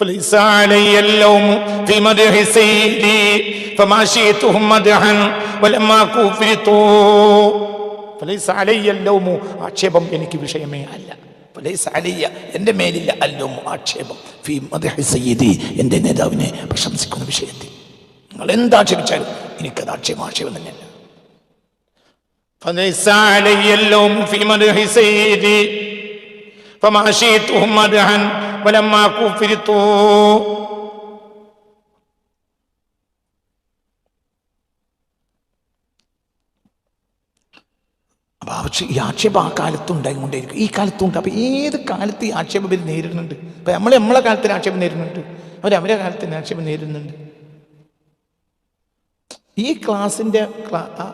فليس علي اللوم في مدح سيدي فما شئتهم مدحا ولما كفرت فليس علي اللوم ആക്ഷേപം എനിക്ക് വിഷയമേ അല്ല ഫലൈസ അലയ്യ എൻ്റെ മേലില്ല അല്ലോമു ആക്ഷേപം ഫി മദ്ഹി സയ്യിദി എൻ്റെ നേതാവിനെ പ്രശംസിക്കുന്ന വിഷയത്തിൽ നിങ്ങൾ എന്താക്ഷേപിച്ചാലും എനിക്കത് ആക്ഷേപം ആക്ഷേപം തന്നെയല്ല فليس علي اللوم في مدح سيدي فما شئتهم مدحا ولما كفرت അപ്പൊ ആക്ഷേ ഈ ആക്ഷേപം ആ കാലത്തും ഉണ്ടായിക്കൊണ്ടേയിരിക്കും ഈ കാലത്തും ഉണ്ട് അപ്പൊ ഏത് കാലത്ത് ഈ ആക്ഷേപം ഇവർ നേരിടുന്നുണ്ട് ഇപ്പൊ നമ്മൾ നമ്മളെ കാലത്തിന് ആക്ഷേപം നേരിടുന്നുണ്ട് അവർ അവരെ കാലത്തിന് ആക്ഷേപം നേരിടുന്നുണ്ട് ഈ ക്ലാസ്സിൻ്റെ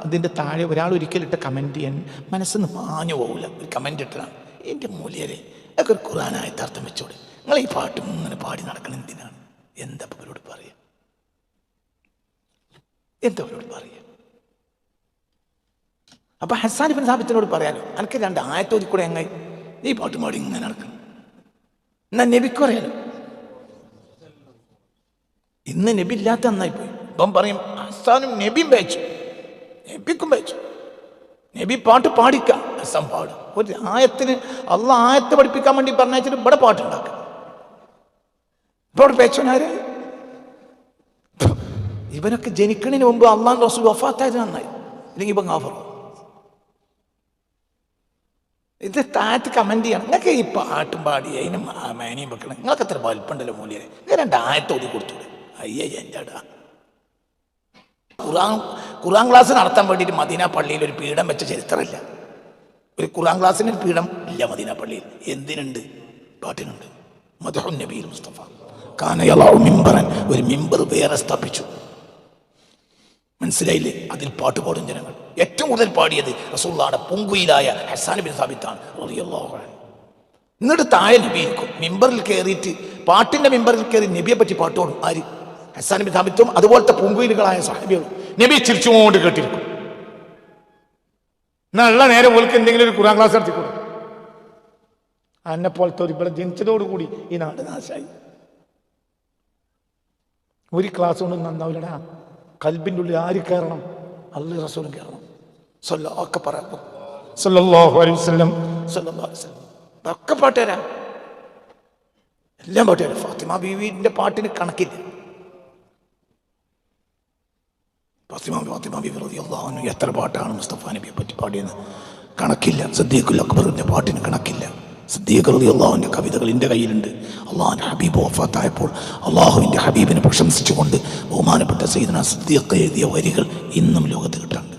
അതിൻ്റെ താഴെ ഒരാൾ ഒരിക്കലിട്ട കമൻറ്റ് ചെയ്യാൻ മനസ്സിന്ന് മാഞ്ഞു പോകില്ല ഒരു കമൻറ്റ് ഇട്ടതാണ് എൻ്റെ മൂല്യരെ ഒക്കെ ഒരു ഖുറാനായിട്ട് അർത്ഥം വെച്ചോടെ നിങ്ങൾ ഈ പാട്ട് ഇങ്ങനെ പാടി നടക്കണം എന്തിനാണ്? എന്താ അവരോട് പറയുക എന്താ അവരോട് പറയുക അപ്പൊ ഹസാൻ ഇബിൻ സാബിത്തിനോട് പറയാലോ എനിക്ക് രണ്ട് ആയത്തോതി കൂടെ എങ്ങായി ഈ പാട്ട് പാടി ഇങ്ങനെ നടക്കണം എന്നാ നബിക്ക് പറയാലോ? ഇന്ന് നബി ഇല്ലാത്ത നന്നായി പോയി. ഇപ്പം പറയും ഹസാനും നബിയും വെച്ചു നബിക്കും വെച്ചു നബി പാട്ട് പാടിക്കാം ഹസാൻ പാടും. ഒരു ആയത്തിന് അള്ള ആയത്ത് പഠിപ്പിക്കാൻ വേണ്ടി പറഞ്ഞാൽ ഇവിടെ പാട്ടുണ്ടാക്കാം. ഇപ്പൊ പേച്ചോനാര് ഇവനൊക്കെ ജനിക്കണതിന് മുമ്പ് അള്ളാൻ റസൂൽ വഫാത്തായത് നന്നായി. ഇല്ലെങ്കിൽ ഇപ്പം ഗാഫർ ഇത് താറ്റ് കമന്റ് ചെയ്യണം. നിങ്ങൾക്ക് ഈ പാട്ടും പാടി അതിനും മേനിയും വെക്കണം നിങ്ങൾക്ക് എത്ര വലുപ്പുണ്ടല്ലോ മൂല്യരെ ഇങ്ങനെ രണ്ട് ഒതുക്കി കൊടുത്തൂടെ. അയ്യേ എന്റെ ഖുറാൻ ഖുറാൻ ക്ലാസ് നടത്താൻ വേണ്ടിയിട്ട് മദീന പള്ളിയിൽ ഒരു പീഠം വെച്ച ചരിത്രമില്ല. ഒരു ഖുറാൻ ക്ലാസ്സിന് ഒരു പീഠം ഇല്ല മദീന പള്ളിയിൽ. എന്തിനുണ്ട്? പാട്ടിനുണ്ട്. മദഹുൻ നബീൽ മുസ്തഫ. കാനയലാവ് മിമ്പറൻ. ഒരു മിമ്പർ വേറെ സ്ഥാപിച്ചു. മനസ്സിലായില്ലേ? അതിൽ പാട്ട് പാടും ജനങ്ങൾ. ഏറ്റവും കൂടുതൽ പാടിയത് റസൂള്ളാടെ പൊങ്കുയിലായ ഹസാൻ ബിൻ സാബിത്താണ്. എന്നിട്ട് താഴെ നബി ഇരിക്കും. മിമ്പറിൽ കയറിയിട്ട് പാട്ടിന്റെ മിമ്പറിൽ കയറി നബിയെ പറ്റി പാട്ടോടും ആര്? ഹസാൻ ബിൻ സാബിത്തും അതുപോലത്തെ പൊങ്കുയിലുകളായ സാഹിബികളും. നബി ചിരിച്ചുകൊണ്ട് കേട്ടിരിക്കും. നല്ല നേരെ പോൽക്ക് എന്തെങ്കിലും ഒരു ഖുറാൻ ക്ലാസ് നടത്തിക്കൂടും അന്നെ പോലത്തെ ഒരു ഇവിടെ ജനിച്ചതോടുകൂടി ഈ നാട് നാശായി. ഒരു ക്ലാസ് കൊണ്ട് നന്നാവില്ലടാ. കൽബിന്റെ ഉള്ളിൽ ആര് കയറണം? അള്ളി റസൂലും കയറണം. സല്ല ഒക്കെ പറയാം സല്ലല്ലാഹു അലൈഹി വസല്ലം. ഒക്കെ പാട്ടുതരാം എല്ലാം ഫാത്തിമ ബീവിന്റെ പാട്ടിന് കണക്കില്ല. ഫാത്തിമ എത്ര പാട്ടാണ് മുസ്തഫ നബിയെ പറ്റി പാടിയെന്ന്? കണക്കില്ല. സദ്ദീഖുൽ പറഞ്ഞ പാട്ടിന് കണക്കില്ല. സദ്ദീഖ് റളിയല്ലാഹുവിന്റെ കവിതകൾ എൻ്റെ കയ്യിലുണ്ട് അള്ളാഹുവിൻ്റെ ഹബീബ് വഫാത്തായപ്പോൾ അള്ളാഹുവിൻ്റെ ഹബീബിനെ പ്രശംസിച്ചുകൊണ്ട് ബഹുമാനപ്പെട്ട സയ്യിദ്ന സദ്ദീഖ് എഴുതിയ വരികൾ ഇന്നും ലോകത്ത് കിട്ടാണ്ട്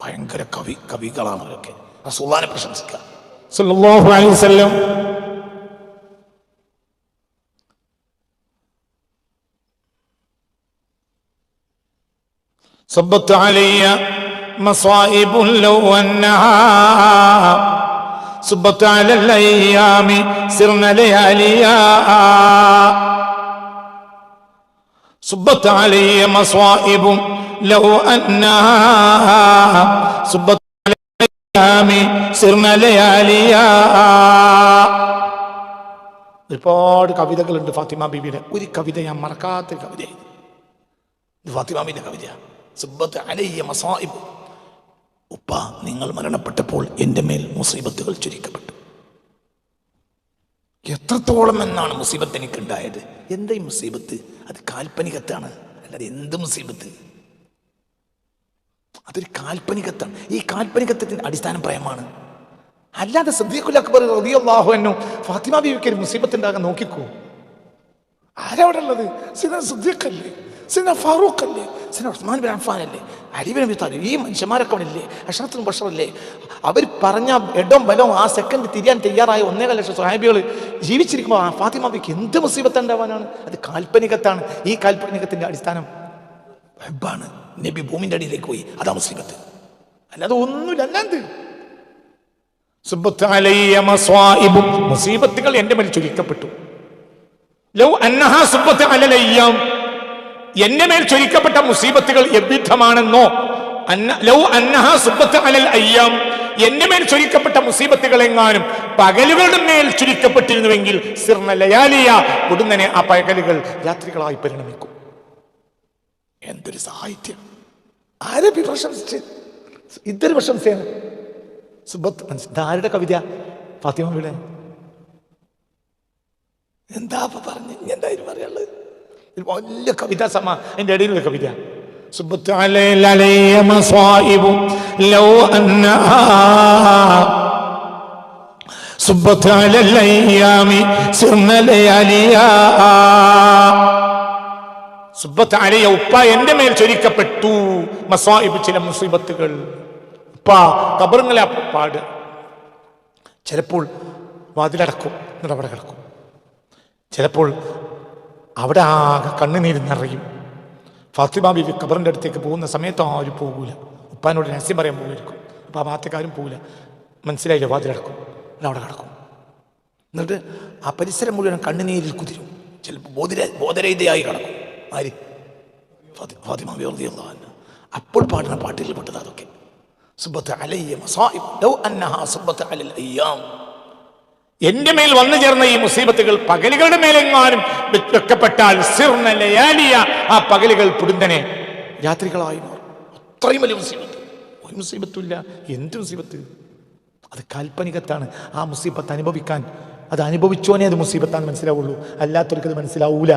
ഭയങ്കര കവി കവികളാണ് അവരൊക്കെ റസൂള്ളാനെ പ്രശംസിക്കുക സല്ലല്ലാഹു അലൈഹി വസല്ലം صبت علي مصائب لو أنها صبت على الأيام سرنا لياليا صبت علي مصائب لو أنها صبت على الأيام سرنا لياليا ഒരുപാട് കവിതകളുണ്ട് ഫാത്തിമ ബീബിയുടെ ഒരു കവിത ഞാൻ മറക്കാത്ത കവിതയാണ് ഇത് ഫാത്തിമാമിന്റെ കവിതയാണ് സുബ്ബത്ത് അലയ്യ മസായിബ് ഉപ്പ നിങ്ങൾ മരണപ്പെട്ടപ്പോൾ എന്റെ മേൽ മുസീബത്തുകൾ ചുരുക്കപ്പെട്ടു. എത്രത്തോളം എന്നാണ് മുസീബത്ത് എനിക്കുണ്ടായത്? എന്താ ഈ മുസീബത്ത്? അത് കാൽപ്പനികത്താണ്. അല്ലാതെ എന്ത് മുസീബത്ത്? അതൊരു കാൽപ്പനികത്താണ്. ഈ കാൽപ്പനികത്വത്തിന്റെ അടിസ്ഥാന പ്രയമാണ് അല്ലാതെ സദ്ദീഖുൽ അക്ബർ റളിയല്ലാഹു അൻഹു ഫാത്തിമ ബീവിക്ക് ഒരു മുസീബത്ത് ഉണ്ടാകാൻ നോക്കിക്കോ. ആരവിടെ ഉള്ളത് സിന അല്ലേ സിന ഫാറൂഖ് അല്ലേ സിന ഉസ്മാൻ ബിൻ അഫാൻ അല്ലേ അലി ബിൻ അബി താലിബ് ഈ മനുഷ്യന്മാരൊക്കെ അവിടെ അഷറത്തും ബഷറല്ലേ അവർ പറഞ്ഞ ഇടം ബലവും ആ സെക്കൻഡ് തിരിയാൻ തയ്യാറായ ഒന്നേകാൽ ലക്ഷം സ്വഹാബികൾ ജീവിച്ചിരിക്കുമ്പോൾ ആ ഫാത്തിമ ബിക്ക് എന്ത് മുസീബത്ത് ഉണ്ടാവാനാണ്? അത് കാൽപ്പനികത്താണ്. ഈ കാൽപ്പനികത്തിന്റെ അടിസ്ഥാനം ഹെബാണ് നബി ഭൂമിന്റെ അടിയിലേക്ക് പോയി. അതാ മുസീബത്ത്. അല്ലാതെ ഒന്നുമില്ല. അല്ലാണ്ട്. മുസീബത്തുകൾ എന്റെ മേൽ ചുരുക്കപ്പെട്ടു. ലൗ അന്നഹ സുബ്ബത്ത് അലലയ്യാം. എന്റെ മേൽ ചൊരിക്കപ്പെട്ട മുസീബത്തുകൾ എവിധമാണെന്നോ ലൗ അലൽ അയ്യാം. എന്റെ മേൽ ചൊരിക്കപ്പെട്ട മുസീബത്തുകൾ എങ്ങാനും പകലുകളുടെ മേൽ ചുരുക്കപ്പെട്ടിരുന്നുവെങ്കിൽ ലയാലിയ ഉടനെ ആ പകലുകൾ രാത്രികളായി പരിണമിക്കും. എന്തൊരു സാഹിത്യം. ആരെ പ്രശംസിച്ച്? ഇതൊരു പ്രശംസയാണ്. സുബത്ത് മനസ്സി- ആരുടെ കവിത? വീട് എന്താ പറഞ്ഞു? എന്തായാലും പറയാനുള്ളത്? വലിയ കവിത സമ അതിന്റെ ഇടയിലുള്ള കവിത. ലൗ ഉപ്പ എന്റെ മേൽ ചൊരിക്കപ്പെട്ടു. മസായിബ് ചില മുസീബത്തുകൾ. ഉപ്പ കബറുങ്ങളെ പാട്. ചിലപ്പോൾ വാതിലടക്കും നടപടി കിടക്കും ചിലപ്പോൾ അവിടെ ആകെ കണ്ണുനീര് നിറയും ഫാത്തിമ ബീവി ഖബറിന്റെ അടുത്തേക്ക് പോകുന്ന സമയത്ത് ആരും പോകൂല. ഉപ്പാനോട് രഹസ്യം പറയാൻ പോകുമായിരിക്കും അപ്പോൾ ആ മാത്തക്കാരും പോകില്ല മനസ്സിലായില്ല? വാതിലടക്കും കിടക്കും അവിടെ കിടക്കും. എന്നിട്ട് ആ പരിസരം മുഴുവൻ കണ്ണുനീരിൽ കുതിരും. ചിലപ്പോൾ ബോധര ബോധരഹിതയായി കിടക്കും. ആര്? ഫാത്തി- ഫാത്തിമ റളിയല്ലാഹു അപ്പോൾ പാടുന്ന പാട്ടുകളിൽ പെട്ടത് അതൊക്കെ. സുബത്ത് അലയ്യ ലൗ സുബത്ത് അലൽ അയ്യാം. എന്റെ മേൽ വന്നു ചേർന്ന ഈ മുസീബത്തുകൾ പകലുകളുടെ മേലെങ്ങാനും വെക്കപ്പെട്ടാൽ സിർന ലയാലിയ ആ പകലുകൾ പുടുന്തനെ. രാത്രികളായി മാറും. അത്രയും വലിയ മുസീബത്ത്. ഒരു മുസീബത്തുമില്ല. എന്ത് മുസീബത്ത്? അത് കാൽപ്പനികത്താണ്. ആ മുസീബത്ത് അനുഭവിക്കാൻ. അത് അനുഭവിച്ചോനെ അത് മുസീബത്താൻ മനസ്സിലാവുള്ളൂ. അല്ലാത്തവർക്ക് അത് മനസ്സിലാവൂല.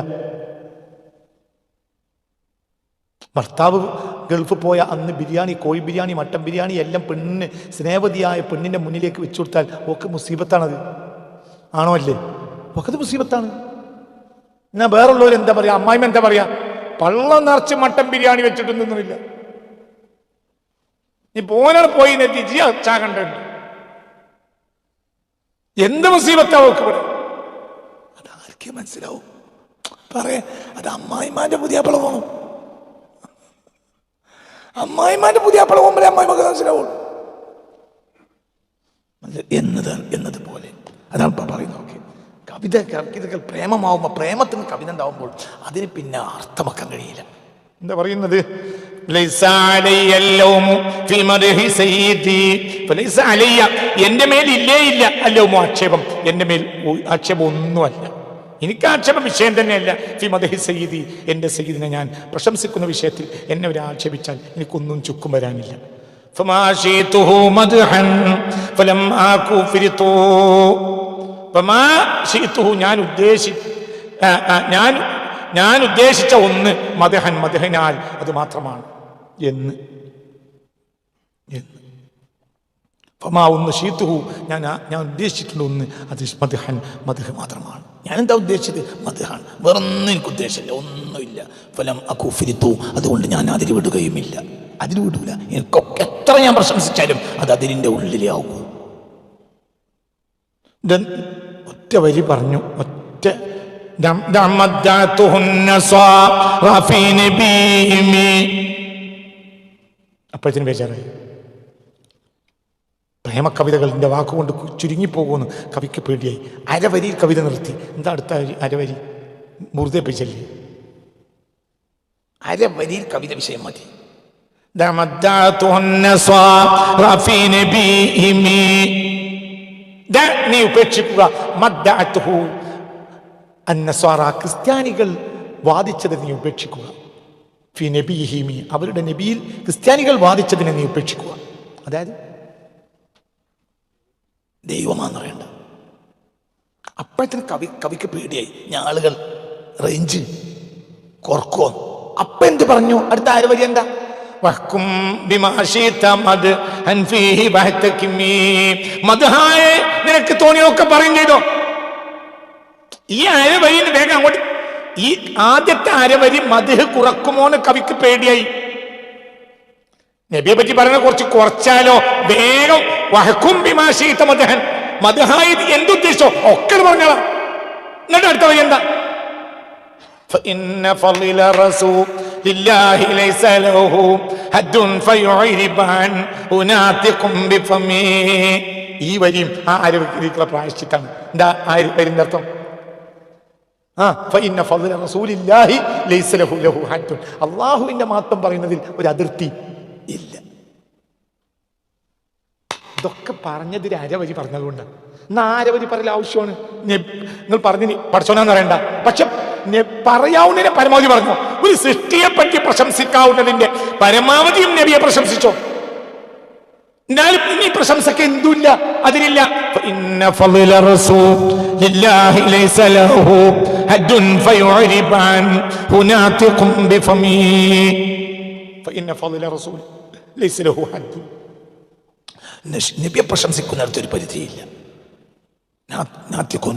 ഭർത്താവ് ഗൾഫ് പോയ അന്ന് ബിരിയാണി കോഴി ബിരിയാണി മട്ടൻ ബിരിയാണി എല്ലാം പെണ്ണിന് സ്നേഹവതിയായ പെണ്ണിന്റെ മുന്നിലേക്ക് വെച്ചു കൊടുത്താൽ ഒക്കെ മുസീബത്താണത്. ആണോ അല്ലേ? ഒക്കെ അത് മുസീബത്താണ്. എന്നാ വേറുള്ളവർ എന്താ പറയാ? അമ്മായിമ്മ എന്താ പറയാ? പള്ളം നിറച്ച് മട്ടൻ ബിരിയാണി വെച്ചിട്ട് നിന്നില്ല. നീ പോനാണ് പോയി നെറ്റിച്ച് ചാകണ്ടുണ്ട് എന്ത് മുസീബത്താ അവർക്ക് ഇവിടെ? അതാർക്കേ മനസ്സിലാവും. പറയാ അത് അമ്മായിമാന്റെ പുതിയ പോകണം അമ്മായിമാന്റെ പുതിയ അപ്പള പോകുമ്പോഴേ അമ്മായിമക്ക് മനസ്സിലാവുള്ളൂ. മനസ്സിലാ- എന്നത് എന്നതുപോലെ. അതാണ് പറയുന്നത് ഓക്കെ. കവിത കവിതകൾ പ്രേമമാവുമ്പോൾ പ്രേമത്തിന് കവിത ഉണ്ടാവുമ്പോൾ അതിന് പിന്നെ അർത്ഥമാക്കാൻ കഴിയില്ല. എന്താ പറയുന്നത്? എന്റെ മേൽ ഇല്ലേ ഇല്ല അല്ലോ ആക്ഷേപം. എന്റെ മേൽ ആക്ഷേപം ഒന്നുമല്ല. എനിക്ക് ആക്ഷേപ വിഷയം തന്നെയല്ല. ഫിമദഹി സയ്യിദി എന്റെ സയ്യിദിനെ ഞാൻ പ്രശംസിക്കുന്ന വിഷയത്തിൽ എന്നെ ഒരാക്ഷേപിച്ചാൽ എനിക്കൊന്നും ചുക്കും വരാനില്ല. ഞാൻ ഉദ്ദേശി ഞാൻ ഞാൻ ഉദ്ദേശിച്ച ഒന്ന് മദഹൻ മദഹനാൽ അത് മാത്രമാണ്. എന്ന്. എന്ന്. ഫമാ ഒന്ന് ഷീത്തുഹു ഞാൻ ഞാൻ ഉദ്ദേശിച്ചിട്ടുള്ള ഒന്ന്. അത് മദഹൻ മദഹ് മാത്രമാണ്. ഞാൻ എന്താ ഉദ്ദേശിച്ചത്? മദഹാണ് വേറൊന്നും എനിക്ക് ഉദ്ദേശമില്ല ഒന്നുമില്ല. ഫലം അഖുഫിരിത്തു അതുകൊണ്ട് ഞാൻ അതിൽ വിടുകയുമില്ല. അതിൽ വിടൂല. എനിക്കൊക്കെ എത്ര ഞാൻ പ്രശംസിച്ചാലും അത് അതിന്റെ ഉള്ളിലേ ആവൂ ഇത് ഒറ്റ വരി പറഞ്ഞു. ഒറ്റ. അപ്പഴത്തിന് ബേജാറായി. പ്രേമകവിതകളിന്റെ വാക്കുകൊണ്ട് ചുരുങ്ങിപ്പോകുമെന്ന് കവിക്ക് പേടിയായി. അരവരി കവിത നിർത്തി. എന്താ അടുത്ത അരി- അരവരി? മുറുതെ പേച്ചല്ലേ അരവരിയിൽ കവിത വിഷയം മതി. നീ ഉപേക്ഷിക്കുക. ക്രിസ്ത്യാനികൾ വാദിച്ചത് നീ ഉപേക്ഷിക്കുക. ഫി അവരുടെ നബിയിൽ ക്രിസ്ത്യാനികൾ വാദിച്ചതിനെ നീ ഉപേക്ഷിക്കുക. അതായത് ദൈവമാണെന്ന് പറയണ്ട. അപ്പോഴത്തേന് കവി കവിക്ക് പേടിയായി. ഞാൻ ആളുകൾ റേഞ്ച് കൊർക്കോ അപ്പ എന്ത് പറഞ്ഞു? അടുത്ത ആര് വരി എന്താ? വഹ്കും ബിമാ ശീത മദ്ഹൻ ഫീഹി വഹ്തകിമി. മദ്ഹായെ നിനക്ക് തോന്നിയൊക്കെ പറയും ചെയ്തോ? ഈ അരവരി വേഗം അങ്ങോട്ട്. ഈ ആദ്യത്തെ അരവരി മദ്ഹ് കുറക്കുമോന്ന് കവിക്ക് പേടിയായി. നബിയെ പറ്റി പറഞ്ഞ കുറച്ച് കുറച്ചാലോ? വേഗം. വഹക്കും ബിമാശീത്ത മദ്ഹൻ മധുഹായി എന്തുദ്ദേശോ? ഒക്കെ പറഞ്ഞോളാം. എന്നിട്ട് അടുത്ത വഴി എന്താ? لله ليس له حد فيعرب عن ഈ വരിയും ആ ആരോഗ്യത്തിലേക്കുള്ള പ്രായശ്ചിത്താണ്. എന്താ ആര് വരുന്ന അർത്ഥം? ആ ഫൈന ഫضل റസൂലില്ലാഹി ലൈസ ലഹു ലഹു ഹദ്ദുൻ. അല്ലാഹുവിന്റെ മാത്രം പറയുന്നതിൽ ഒരു അതിർത്തി ഇല്ല. ഇതൊക്കെ പറഞ്ഞത് രാജവരി പറഞ്ഞതുകൊണ്ടാണ്. എന്നാ ആരവരി പറയൽ ആവശ്യമാണ്? നിങ്ങൾ പറഞ്ഞു പഠിച്ചോനാന്ന് പറയണ്ട. പക്ഷെ പറയാവുന്നതിനെ പരമാവധി പറഞ്ഞു. ഒരു സൃഷ്ടിയെ പറ്റി പ്രശംസിക്കാവുന്നതിന്റെ പരമാവധിയും നബിയെ പ്രശംസിച്ചോ? എന്നാലും ഇനി പ്രശംസക്ക് എന്തുമില്ല? അതിനില്ല. നബിയെ പ്രശംസിക്കുന്നിടത്തൊരു പരിധിയില്ല.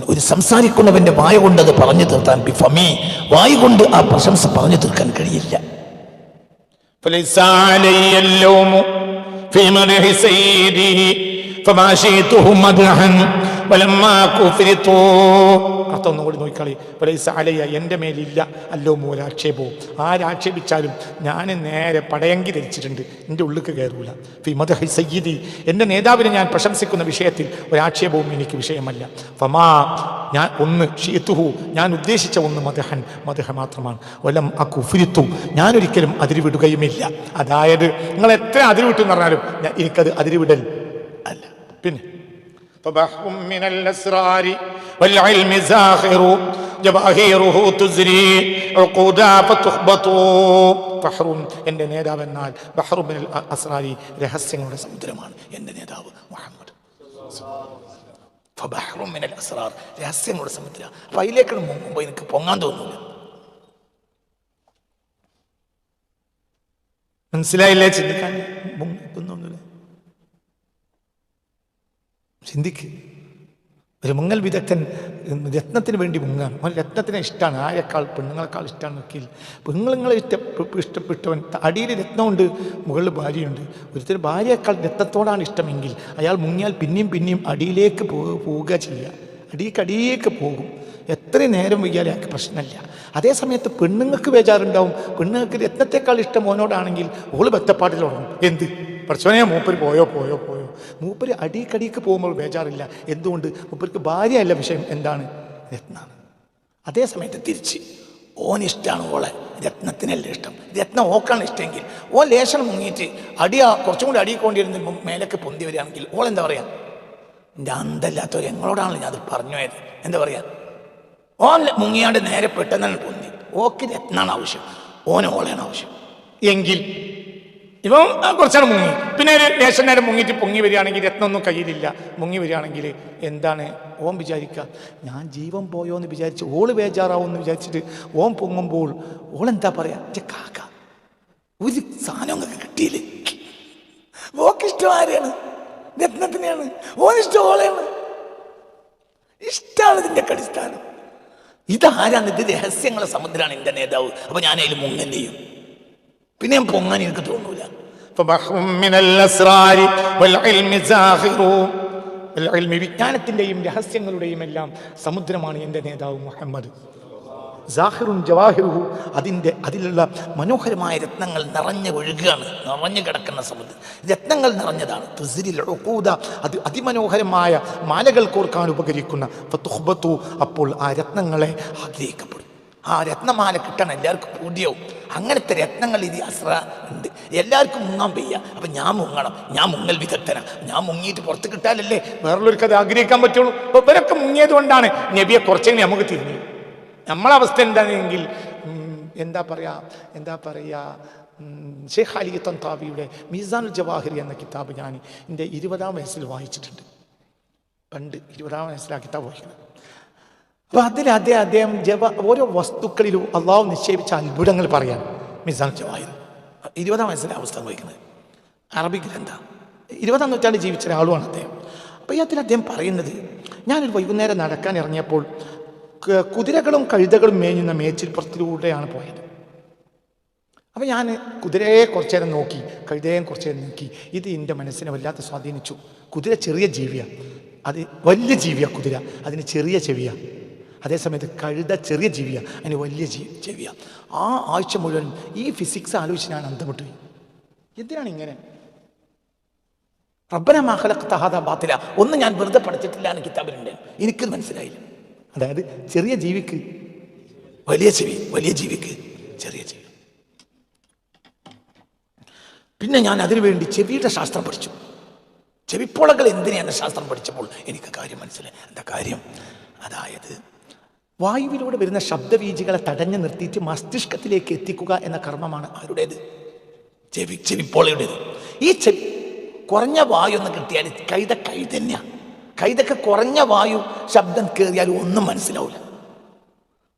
ഒരു സംസാരിക്കുന്നവന്റെ വായ കൊണ്ട് അത് പറഞ്ഞു തീർത്താൻ ബിഫമി വായ കൊണ്ട് ആ പ്രശംസ പറഞ്ഞു തീർക്കാൻ കഴിയില്ല. ഫമാശീതുഹു മദ്ഹൻ അർത്ഥം ഒന്നും കൂടി നോക്കിക്കളി. പലൈസ അലയ എന്റെ മേലില്ല. അല്ലോ മൂലാക്ഷേപവും ആരാക്ഷേപിച്ചാലും ഞാൻ നേരെ പടയങ്കി ധരിച്ചിട്ടുണ്ട്. എന്റെ ഉള്ളിക്ക് കയറൂല. ഫിമദ് ഹൈ സയ്യിദി. എന്റെ നേതാവിനെ ഞാൻ പ്രശംസിക്കുന്ന വിഷയത്തിൽ ഒരാക്ഷേപവും എനിക്ക് വിഷയമല്ല. ഫമാ ഞാൻ ഒന്ന് ഷീത്തുഹു. ഞാൻ ഉദ്ദേശിച്ച ഒന്ന് മദഹൻ. മദഹ മാത്രമാണ്. ഒലം ആ കുഫിരിത്തു. ഞാനൊരിക്കലും അതിരുവിടുകയുമില്ല. അതായത് നിങ്ങൾ എത്ര അതിരിവിട്ടു എന്ന് പറഞ്ഞാലും എനിക്കത് അതിരിവിടൽ അല്ല. പിന്നെ فبحر من الأسرار والعلم زاخر جواهيره تزري عقودا فتخبط بحر എൻ്റെ നേതാവ് എന്നാൽ ബഹ്റു മിനൽ അസ്രാരി രഹസ്യങ്ങളുടെ സമുദ്രമാണ് എൻ്റെ നേതാവ് മുഹമ്മദ് ഫബഹ്റു മിനൽ അസ്രാർ രഹസ്യങ്ങളുടെ സമുദ്രം അപ്പൊ അതിലേക്കാണ് മുമ്പ് എനിക്ക് പൊങ്ങാൻ തോന്നൂല മനസ്സിലായില്ലേ ചിന്തിക്കാൻ ചിന്തിക്ക്. ഒരു മുങ്ങൽ വിദഗ്ധൻ രത്നത്തിന് വേണ്ടി മുങ്ങാൻ. അവൻ രത്നത്തിനെ ഇഷ്ടമാണ് ആരെക്കാൾ പെണ്ണുങ്ങളെക്കാൾ ഇഷ്ടമാണ് വക്കീൽ. പെണ്ണുങ്ങളെ ഇഷ്ട ഇഷ്ടപ്പെട്ടവൻ അടിയിൽ രത്നമുണ്ട് മുകളിൽ ഭാര്യയുണ്ട്. ഒരുത്തിന് ഭാര്യയേക്കാൾ രത്നത്തോടാണ് ഇഷ്ടമെങ്കിൽ അയാൾ മുങ്ങിയാൽ പിന്നെയും പിന്നെയും അടിയിലേക്ക് പോവുക ചെയ്യുക അടിയിലേക്ക് പോകും. എത്ര നേരം വയ്യാലും അയാൾക്ക് പ്രശ്നമില്ല. അതേ സമയത്ത് പെണ്ണുങ്ങൾക്ക് ബേജാറുണ്ടാവും. പെണ്ണുങ്ങൾക്ക് രത്നത്തെക്കാൾ ഇഷ്ടം മോനോടാണെങ്കിൽ ഓൾ ബത്തപ്പാട്ടിൽ തുടങ്ങും എന്ത്? പഠിച്ചോനെ മൂപ്പര് പോയോ പോയോ പോയോ. മൂപ്പര് അടിക്കടിക്ക് പോകുമ്പോൾ ബേജാറില്ല. എന്തുകൊണ്ട്? മൂപ്പർക്ക് ഭാര്യയല്ല വിഷയം. എന്താണ്? രത്നാണ്. അതേ സമയത്ത് തിരിച്ച് ഓൻ ഇഷ്ടമാണ് ഓളെ. രത്നത്തിനല്ല ഇഷ്ടം. രത്നം ഓക്കാണ് ഇഷ്ടമെങ്കിൽ. ഓ ലേശം മുങ്ങിയിട്ട് അടിയാ കുറച്ചും കൂടി അടിയിൽ കൊണ്ടിരുന്ന് മേലൊക്കെ പൊന്തി വരികയാണെങ്കിൽ ഓൾ എന്താ പറയാ? എന്റെ അന്തല്ലാത്തവർ ഞങ്ങളോടാണല്ലോ ഞാൻ അത് പറഞ്ഞു പോയത്. എന്താ പറയാ? ഓൻ മുങ്ങിയാണ്ട് നേരെ പെട്ടെന്നാണ് പൊന്തി. ഓക്ക് രത്നാണ് ആവശ്യം. ഓന് ഓളയാണ് ആവശ്യം. എങ്കിൽ ആ കുറച്ചാണ് മുങ്ങി. പിന്നെ ഒരു ലേശം നേരം മുങ്ങിയിട്ട് പൊങ്ങി വരികയാണെങ്കിൽ രത്നമൊന്നും കയ്യിലില്ല. മുങ്ങി വരികയാണെങ്കിൽ എന്താണ്? ഓം വിചാരിക്കുക ഞാൻ ജീവൻ പോയോ എന്ന് വിചാരിച്ച് ഓൾ ബേജാറാവും എന്ന് വിചാരിച്ചിട്ട് ഓം പൊങ്ങുമ്പോൾ ഓളെന്താ എന്താ പറയുക കാക്ക ഒരു സാധനം കിട്ടിയില്ലേ? ഓക്കിഷ്ടം ആരെയാണ് രത്നത്തിനെയാണ്? ഓനിഷ്ടം ഓളെയാണ്? ഇഷ്ടമാണ് ഇതിന്റെ അടിസ്ഥാനം. ഇതാരാണ് ഇത്? രഹസ്യങ്ങളെ സമുദ്രമാണ് എന്റെ നേതാവ്. അപ്പോൾ ഞാൻ അതിൽ മുങ്ങൻ ചെയ്യും. പിന്നെ ഞാൻ പൊങ്ങാൻ എനിക്ക് തോന്നൂല. വിജ്ഞാനത്തിന്റെയും രഹസ്യങ്ങളുടെയും എല്ലാം സമുദ്രമാണ് എന്റെ നേതാവ് മുഹമ്മദ്. ജാഹിറും ജവാഹിറു അതിന്റെ അതിലുള്ള മനോഹരമായ രത്നങ്ങൾ നിറഞ്ഞു ഒഴുകുകയാണ്. നിറഞ്ഞു കിടക്കുന്ന സമുദ്രം. രത്നങ്ങൾ നിറഞ്ഞതാണ്. തുസിരിൽ ഒക്കൂത അത് അതിമനോഹരമായ മാലകൾ കോർക്കാൻ ഉപകരിക്കുന്ന ഫത്തുഹ്ബത്തു അപ്പോൾ ആ രത്നങ്ങളെ ആഗ്രഹിക്കപ്പെടും ആ രത്നമാല കിട്ടണം എല്ലാവർക്കും പൂതിയാവും. അങ്ങനത്തെ രത്നങ്ങൾ ഇത് അസ്ര ഉണ്ട്. എല്ലാവർക്കും മുങ്ങാൻ വയ്യ. അപ്പം ഞാൻ മുങ്ങണം ഞാൻ മുങ്ങൽ വിദഗ്ധന. ഞാൻ മുങ്ങിയിട്ട് പുറത്ത് കിട്ടാലല്ലേ വേറുള്ളവർക്ക് അത് ആഗ്രഹിക്കാൻ പറ്റുള്ളൂ. അപ്പോൾ ഇവരൊക്കെ മുങ്ങിയത് കൊണ്ടാണ് നബിയെ കുറച്ചെങ്കിലും നമുക്ക് തിരിഞ്ഞു നമ്മളെ അവസ്ഥ എന്താണെങ്കിൽ എന്താ പറയുക എന്താ പറയുക ഷെയ്ഖ് അലി തന്താബിയുടെ മിസാനുൽ ജവാഹിറി എന്ന കിതാബ് ഞാൻ എന്റെ ഇരുപതാം വയസ്സിൽ വായിച്ചിട്ടുണ്ട്. പണ്ട് ഇരുപതാം വയസ്സിൽ ആ കിതാബ് വായിക്കുന്നത്. അപ്പൊ അതിൽ അദ്ദേഹം അദ്ദേഹം ജവ ഓരോ വസ്തുക്കളിലും അള്ളാഹു നിക്ഷേപിച്ച അത്ഭുതങ്ങൾ പറയാൻ മിസാൻ ജവാഹിർ ഇരുപതാം വയസ്സിലെ അവസ്ഥ വഹിക്കുന്നത്. അറബി ഗ്രന്ഥ. ഇരുപതാം നൂറ്റാണ്ട് ജീവിച്ച ഒരാളുമാണ് അദ്ദേഹം. അപ്പോൾ ഈ അതിൽ അദ്ദേഹം പറയുന്നത് ഞാനൊരു വൈകുന്നേരം നടക്കാൻ ഇറങ്ങിയപ്പോൾ കുതിരകളും കഴുതകളും മേഞ്ഞുന്ന മേച്ചിൽപ്പുറത്തിലൂടെയാണ് പോയത്. അപ്പോൾ ഞാൻ കുതിരയെ കുറച്ചു നേരം നോക്കി കഴുതയെ കുറച്ചു നേരം നോക്കി. ഇത് എന്റെ മനസ്സിനെ വല്ലാത്ത സ്വാധീനിച്ചു. കുതിര ചെറിയ ജീവിയാണ് അത് വലിയ ജീവിയാണ് കുതിര. അതിന് ചെറിയ ചെവിയാണ് അതേസമയത്ത് കഴുത ചെറിയ ജീവിയാണ് അതിന് വലിയ ജീ ജീവിയാണ് ആ ആഴ്ച മുഴുവൻ ഈ ഫിസിക്സ് ആലോചിച്ച് ഞാൻ അന്തപ്പെട്ടു. എന്തിനാണ് ഇങ്ങനെ? റബ്ബന മാഹലഖ്തഹാദ ബാത്തില. ഒന്നും ഞാൻ വെറുതെ പഠിച്ചിട്ടില്ല എന്ന് കിതാബിലുണ്ട്. എനിക്ക് മനസ്സിലായില്ല. അതായത് ചെറിയ ജീവിക്ക് വലിയ ചെവി വലിയ ജീവിക്ക് ചെറിയ ചെവി. പിന്നെ ഞാൻ അതിനുവേണ്ടി ചെവിയുടെ ശാസ്ത്രം പഠിച്ചു. ചെവിപ്പോളകൾ എന്തിനാണ് ശാസ്ത്രം പഠിച്ചപ്പോൾ? എനിക്ക് കാര്യം മനസ്സിലായി. എന്താ കാര്യം? അതായത് വായുവിലൂടെ വരുന്ന ശബ്ദവീജികളെ തടഞ്ഞു നിർത്തിയിട്ട് മസ്തിഷ്കത്തിലേക്ക് എത്തിക്കുക എന്ന കർമ്മമാണ് ആരുടേത് ചെവി ചെവിപ്പോളയുടേത്. ഈ ചെവി കുറഞ്ഞ വായു ഒന്ന് കിട്ടിയാൽ കൈത കൈ തന്നെയാണ് കൈതൊക്കെ കുറഞ്ഞ വായു ശബ്ദം കയറിയാൽ ഒന്നും മനസ്സിലാവില്ല.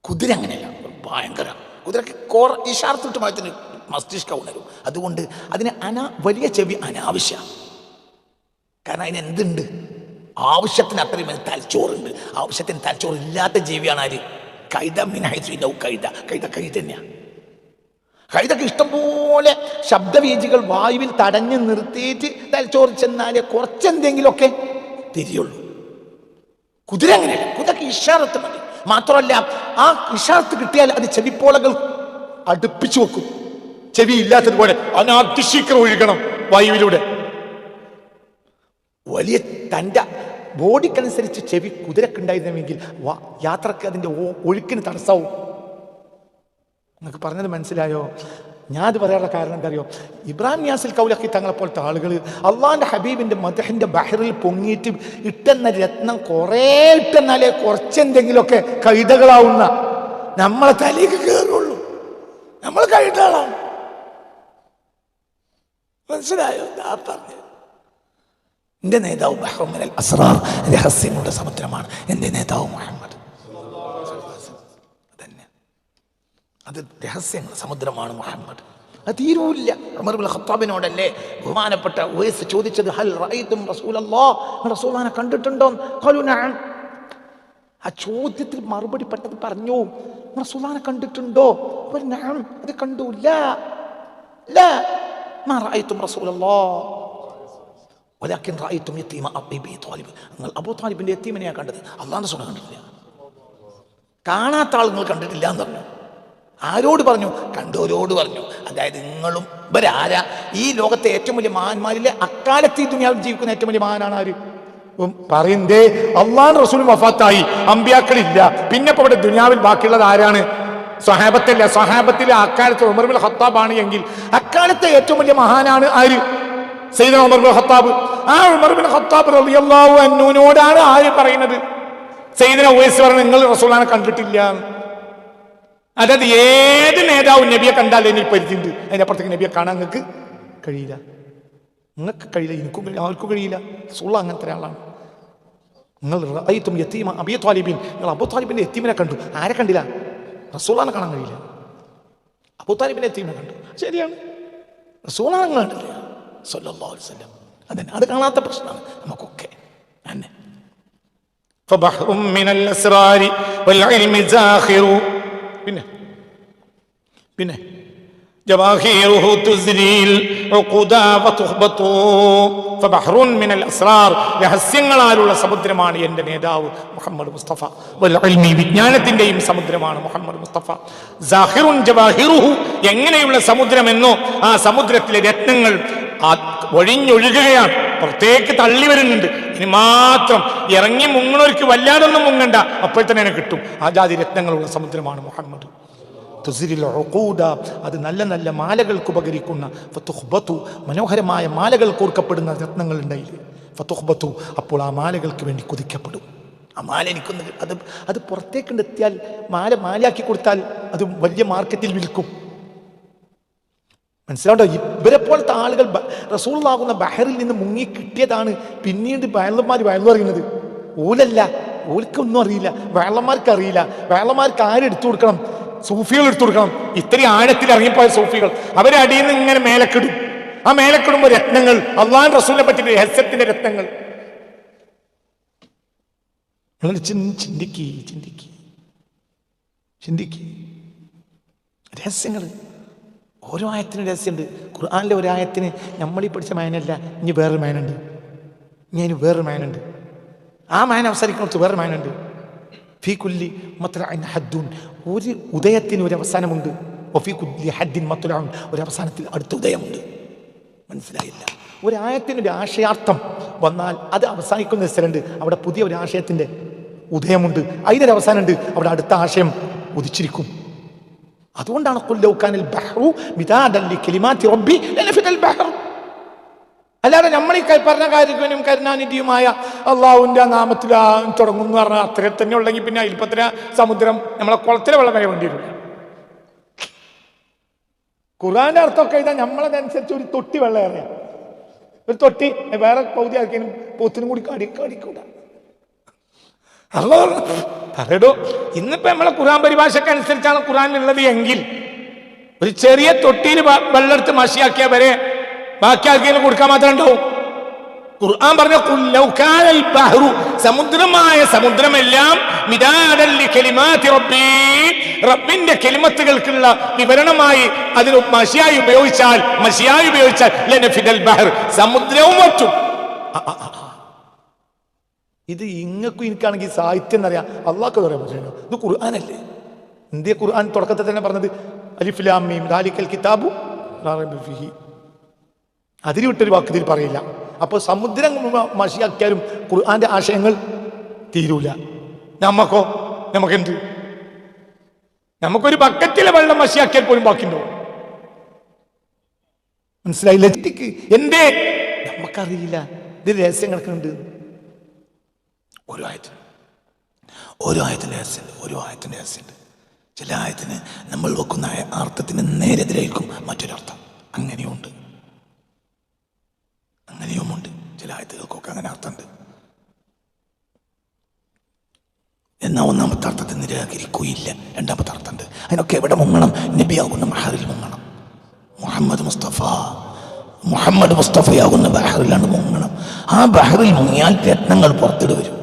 കുതിര അങ്ങനെയല്ല. ഭയങ്കര. കുതിരക്ക് കോർ ഇഷാർത്തിട്ട് മാറ്റി മസ്തിഷ്ക ഉണരും. അതുകൊണ്ട് അതിന് അനാ വലിയ ചെവി അനാവശ്യമാണ് കാരണം അതിന് എന്തുണ്ട്? ആവശ്യത്തിന് അത്രയും തലച്ചോറുണ്ട് ആവശ്യത്തിന് തലച്ചോറ് ഇല്ലാത്ത ജീവിയാണ് ആര്? കൈത മിനായി കൈത കൈത കൈ തന്നെയാണ് കൈതൊക്കെ ഇഷ്ടംപോലെ ശബ്ദവീജികൾ വായുവിൽ തടഞ്ഞു നിർത്തിയിട്ട് തലച്ചോറ് ചെന്നാലേ കുറച്ചെന്തെങ്കിലുമൊക്കെ തിരിയുള്ളൂ. കുതിര അങ്ങനെയല്ല കുതിരക്ക് ഇഷാറത്ത് മതി. മാത്രമല്ല ആ ഇഷാറത്ത് കിട്ടിയാൽ അത് ചെവിപ്പോളകൾ അടുപ്പിച്ചു വെക്കും. ചെവി ഇല്ലാത്തതുപോലെ അനാതിശീക്രം ഒഴുകണം വായുവിലൂടെ. വലിയ തന്റെ ബോഡിക്കനുസരിച്ച് ചെവി കുതിരക്കുണ്ടായിരുന്നുവെങ്കിൽ യാത്രയ്ക്ക് അതിന്റെ ഒഴുക്കിന് തടസ്സവും. നിങ്ങൾക്ക് പറഞ്ഞത് മനസ്സിലായോ? ഞാൻ അത് പറയാനുള്ള കാരണം എന്താ അറിയോ? ഇബ്രാഹിം യാസിൽ കൗലക്കി തങ്ങളെ പോലത്തെ ആളുകൾ അള്ളാഹിന്റെ ഹബീബിന്റെ മദഹിന്റെ ബഹറിൽ പൊങ്ങിയിട്ട് ഇട്ടെന്ന രത്നം കുറേ ഇട്ടെന്നാലേ കുറച്ചെന്തെങ്കിലുമൊക്കെ കൈതകളാവുന്ന നമ്മളെ തലേക്ക് കയറുള്ളൂ. നമ്മൾ കൈതകളാണ് മനസ്സിലായോ? ഞാൻ പറഞ്ഞു എന്റെ നേതാവ് ബഹ്റമിൻ അൽ അസ്രാർ രഹസ്യങ്ങളുടെ സമുദ്രമാണ്. എന്റെ നേതാവ് മുഹമ്മദ്. അതന്നെ. അത് രഹസ്യങ്ങൾ സമുദ്രമാണ് മുഹമ്മദ്. അത് തീരൂല്ല. ഉമർ ബിൻ ഖത്താബിനോടല്ലേ ബഹുമാനപ്പെട്ട ഉവൈസ് ചോദിച്ചത് ഹൽ റൈതും റസൂലല്ലോ റസൂലാനെ കണ്ടിട്ടുണ്ടോ? കലുനാൻ ആ ചോദ്യത്തിൽ മറുപടി പെട്ടത് പറഞ്ഞു റസൂലാനെ കണ്ടിട്ടുണ്ടോ? അത് കണ്ടു ലാ ലാ മാ റഅയ്തും റായിത്തും വലാക്കിൻ റഅയ്തും താലിബ് നിങ്ങൾ അബൂ യതീമിനെയാണ് കണ്ടത്. അള്ളാഹുന്റെ സ്വന്തം കണ്ടിട്ടില്ല. കാണാത്ത നിങ്ങൾ കണ്ടിട്ടില്ല എന്ന് പറഞ്ഞു. ആരോട് പറഞ്ഞു? കണ്ടോരോട് പറഞ്ഞു. അതായത് നിങ്ങളും ഇവരാരാ ഈ ലോകത്തെ ഏറ്റവും വലിയ മഹാന്മാരിലെ അക്കാലത്ത് ഈ ദുനിയാവിൽ ജീവിക്കുന്ന ഏറ്റവും വലിയ മഹാനാണ് ആര്? പറയുന്നേ അള്ളാൻ റസൂൽ വഫാത്തായി. അമ്പിയാക്കളില്ല. പിന്നെ ഇപ്പൊ ഇവിടെ ദുനിയാവിൽ ബാക്കിയുള്ളത് ആരാണ്? സ്വഹാബത്തല്ല? സ്വഹാബത്തിലെ അക്കാലത്ത് ഉമർബിൽ ഹത്താബാണ് എങ്കിൽ അക്കാലത്തെ ഏറ്റവും വലിയ മഹാനാണ് ആര്? അൻഹുവിനോടാണ് ആര് പറയുന്നത്? സൈദന ഉവൈസ് പറഞ്ഞു നിങ്ങൾ റസൂലാനെ കണ്ടിട്ടില്ല. അതായത് ഏത് നേതാവും നബിയെ കണ്ടാൽ എനിക്ക് പരിചയമുണ്ട് അതിന്റെ അപ്പുറത്തേക്ക് നബിയെ കാണാൻ നിങ്ങൾക്ക് കഴിയില്ല. നിങ്ങൾക്ക് കഴിയില്ല എനിക്കും കഴിയില്ല ആർക്കും കഴിയില്ല. റസൂള അങ്ങനത്തെ ഒരാളാണ്. നിങ്ങൾ റഅയ്തും താലിബിൻ നിങ്ങൾ അബു താലിബിന്റെ യത്തീമിനെ കണ്ടു. ആരെ കണ്ടില്ല? റസൂലാനെ കാണാൻ കഴിയില്ല. അബു താലിബിന്റെ യത്തീമിനെ കണ്ടു. ശരിയാണ്. നിങ്ങൾ കണ്ടില്ല സല്ലല്ലാഹു അലൈഹി വസല്ലം അതന്നെ അത് കാണാത്ത പ്രശ്നമാണ് നമുക്കൊക്കെ തന്നെ فبحر من الأسرار والعلم زاخر പിന്നെ പിന്നെ جواهيره تزري العقود وتخبط فبحر من الأسرار രഹസ്യങ്ങളാലുള്ള സമുദ്രമാണ് എൻ്റെ നേതാവ് മുഹമ്മദ് മുസ്തഫ വൽഇൽമി വിജ്ഞാനത്തിന്റെയും സമുദ്രമാണ് മുഹമ്മദ് മുസ്തഫ സാഹിറുൻ ജവാഹിറുഹു എങ്ങനെയുള്ള സമുദ്രമെന്നോ ആ സമുദ്രത്തിലെ രത്നങ്ങൾ ആ ഒഴിഞ്ഞൊഴുകുകയാണ്. പുറത്തേക്ക് തള്ളി വരുന്നുണ്ട്. ഇനി മാത്രം ഇറങ്ങി മുങ്ങണവർക്ക് വല്ലാതൊന്നും മുങ്ങണ്ട. അപ്പോൾ തന്നെ കിട്ടും. ആ ജാതി രത്നങ്ങളുള്ള സമുദ്രമാണ് മുഹമ്മദ് അത് നല്ല നല്ല മാലകൾക്ക് ഉപകരിക്കുന്ന ഫത്തുഹ്ബത്തു മനോഹരമായ മാലകൾ കോർക്കപ്പെടുന്ന രത്നങ്ങൾ ഉണ്ടായില്ലേ ഫത്തുഹ്ബത്തു അപ്പോൾ ആ മാലകൾക്ക് വേണ്ടി കുതിക്കപ്പെടും. ആ മാല എനിക്കൊന്ന് അത് അത് പുറത്തേക്ക് എത്തിയാൽ മാല മാലയാക്കി കൊടുത്താൽ അത് വലിയ മാർക്കറ്റിൽ വിൽക്കും. മനസ്സിലാവണ്ടോ? ഇവരെ പോലത്തെ ആളുകൾ റസൂളാകുന്ന ബഹറിൽ നിന്ന് മുങ്ങി കിട്ടിയതാണ് പിന്നീട് വയലന്മാർ വയലു പറയുന്നത്. ഓലല്ല ഓൽക്കൊന്നും അറിയില്ല വേളന്മാർക്ക് അറിയില്ല വേളന്മാർക്ക് ആരെടുത്തു കൊടുക്കണം? സൂഫികൾ എടുത്തു കൊടുക്കണം. ഇത്രയും ആഴത്തിൽ ഇറങ്ങിപ്പോയ സൂഫികൾ. അവരെ അടിയിൽ നിന്ന് ഇങ്ങനെ മേലക്കിടും. ആ മേലക്കിടുമ്പോൾ രത്നങ്ങൾ അള്ളാൻ റസൂലിനെ പറ്റി രഹസ്യത്തിന്റെ രത്നങ്ങൾ. നിങ്ങൾ ചിന്തിക്കി ചിന്തിക്കി. ചിന്തിക്കി. രഹസ്യങ്ങൾ. ഓരോ ആയത്തിനും രഹസ്യമുണ്ട്. ഖുർആാനിലെ ഒരു ആയത്തിന് നമ്മളീ പഠിച്ച മായനല്ല ഇനി വേറൊരു മായനുണ്ട്. ഇനി അതിന് വേറൊരു മായനുണ്ട്. ആ മായൻ അവസാനിക്കുന്നിടത്ത് വേറൊരു മായനുണ്ട്. ഫീ കുല്ലി മത്ലഅൻ ഹദ്ദുൻ. ഒരു ഉദയത്തിന് ഒരു അവസാനമുണ്ട്. ഒഫീ കുല്ലി ഹദ്ദിൻ മത്ലഅൻ. ഒരു അവസാനത്തിൽ അടുത്ത ഉദയമുണ്ട്. മനസ്സിലായില്ല. ഒരു ആയത്തിന് ഒരു ആശയാർത്ഥം വന്നാൽ അത് അവസാനിക്കുന്ന സ്ഥലമുണ്ട്. അവിടെ പുതിയ ഒരു ആശയത്തിന്റെ ഉദയമുണ്ട്. അതിനൊരു അവസാനമുണ്ട്. അവിടെ അടുത്ത ആശയം ഉദിച്ചിരിക്കും. അതുകൊണ്ടാണ് കുല്ലൗക്കാനിൽ ബഹ്റു മിതാദല്ലി ലികലിമാതി റബ്ബി ലനഫിദൽ ബഹ്ർ. അല്ലാതെ നമ്മൾ ഈ പറഞ്ഞ കാര്യനും കരുണാനിധിയുമായ അള്ളാഹുവിന്റെ നാമത്തിൽ തുടങ്ങും എന്ന് പറഞ്ഞാൽ അത്ര തന്നെ ഉള്ളെങ്കിൽ പിന്നെ അതിൽപ്പത്തിന് സമുദ്രം നമ്മളെ കുളത്തിലെ വെള്ളം വരെ വേണ്ടി വരും. ഖുറാന്റെ അർത്ഥമൊക്കെ എഴുതാൻ നമ്മളതനുസരിച്ച് ഒരു തൊട്ടി വെള്ളം അറിയാം ഒരു തൊട്ടി വേറെ പൗതി ആക്കിയാലും പോത്തിനും കൂടി കടി കടിക്കൂടാ. അല്ലോ പറയടോ. ഇന്നിപ്പോ നമ്മളെ ഖുറാൻ പരിഭാഷയ്ക്ക് അനുസരിച്ചാണ് ഖുറാൻ ഉള്ളത് എങ്കിൽ ഒരു ചെറിയ തൊട്ടിയിൽ വെള്ളെടുത്ത് മഷിയാക്കിയ വരെ ബാക്കി കൊടുക്കാൻ മാത്രം ഉണ്ടാവും ഖുർആൻ പറഞ്ഞ "ഖുൽ ലൗ ബഹ്റു സമുദ്രമായ സമുദ്രമെല്ലാം റബ്ബിന്റെ കെലിമത്തുകൾക്കുള്ള വിവരണമായി അതിന് മഷിയായി ഉപയോഗിച്ചാൽ മഷിയായി ഉപയോഗിച്ചാൽ ബഹർ. സമുദ്രവും പറ്റും ഇത് ഇങ്ങക്കും എനിക്കാണെങ്കിൽ സാഹിത്യം എന്നറിയാം. അള്ളാഹ് പറയാൻ പറ്റുമല്ലോ ഇത് ഖുർആാനല്ലേ? ഇന്ത്യ ഖുർആൻ തുടക്കത്തിൽ തന്നെ പറഞ്ഞത് അലിഫുലാമീം ദാലിക്കൽ കിതാബു അതിന് ഫീഹി. അതിൽ വിട്ടൊരു വാക്ക് ഇതിൽ പറയില്ല. അപ്പോൾ സമുദ്രം മഷിയാക്കിയാലും ഖുർആന്റെ ആശയങ്ങൾ തീരൂല. നമ്മക്കോ? നമുക്കെന്ത്? നമുക്കൊരു ബക്കറ്റിലെ വെള്ളം മഷിയാക്കിയാൽ പോലും ബാക്കിണ്ടോ? മനസ്സിലായില്ല? എന്തേ? നമുക്കറിയില്ല. ഇത് രഹസ്യം ഉണ്ട്. ഓരോ ആയത്തിന് ഓരോ ആയത്തിന്റെ രഹസ്യമുണ്ട് ഓരോ ആയത്തിന്റെ രഹസ്യമുണ്ട് ചില ആയത്തിന് നമ്മൾ വെക്കുന്ന അർത്ഥത്തിന് നേരെതിരായിരിക്കും മറ്റൊരർത്ഥം അങ്ങനെയുണ്ട്. അങ്ങനെയുമുണ്ട്. ചില ആയത്തുകൾക്കൊക്കെ അങ്ങനെ അർത്ഥമുണ്ട്. എന്നാ ഒന്നാമത്തെ അർത്ഥത്തെ നിരാകരിക്കുകയില്ല. രണ്ടാമത്തെ അർത്ഥമുണ്ട്. അതിനൊക്കെ എവിടെ മുങ്ങണം? നബിയാകുന്ന മഹറിൽ മുങ്ങണം. മുഹമ്മദ് മുസ്തഫ. മുഹമ്മദ് മുസ്തഫയാകുന്ന ബഹറിലാണ് മുങ്ങണം. ആ ബഹറിൽ മുങ്ങിയാൽ രത്നങ്ങൾ പുറത്തിട്ട് വരും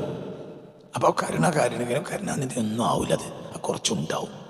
അപ്പോൾ കരുണ കാരുണികനും കരുണാനിധി ഒന്നും ആവില്ല അത്. കുറച്ചുണ്ടാവും.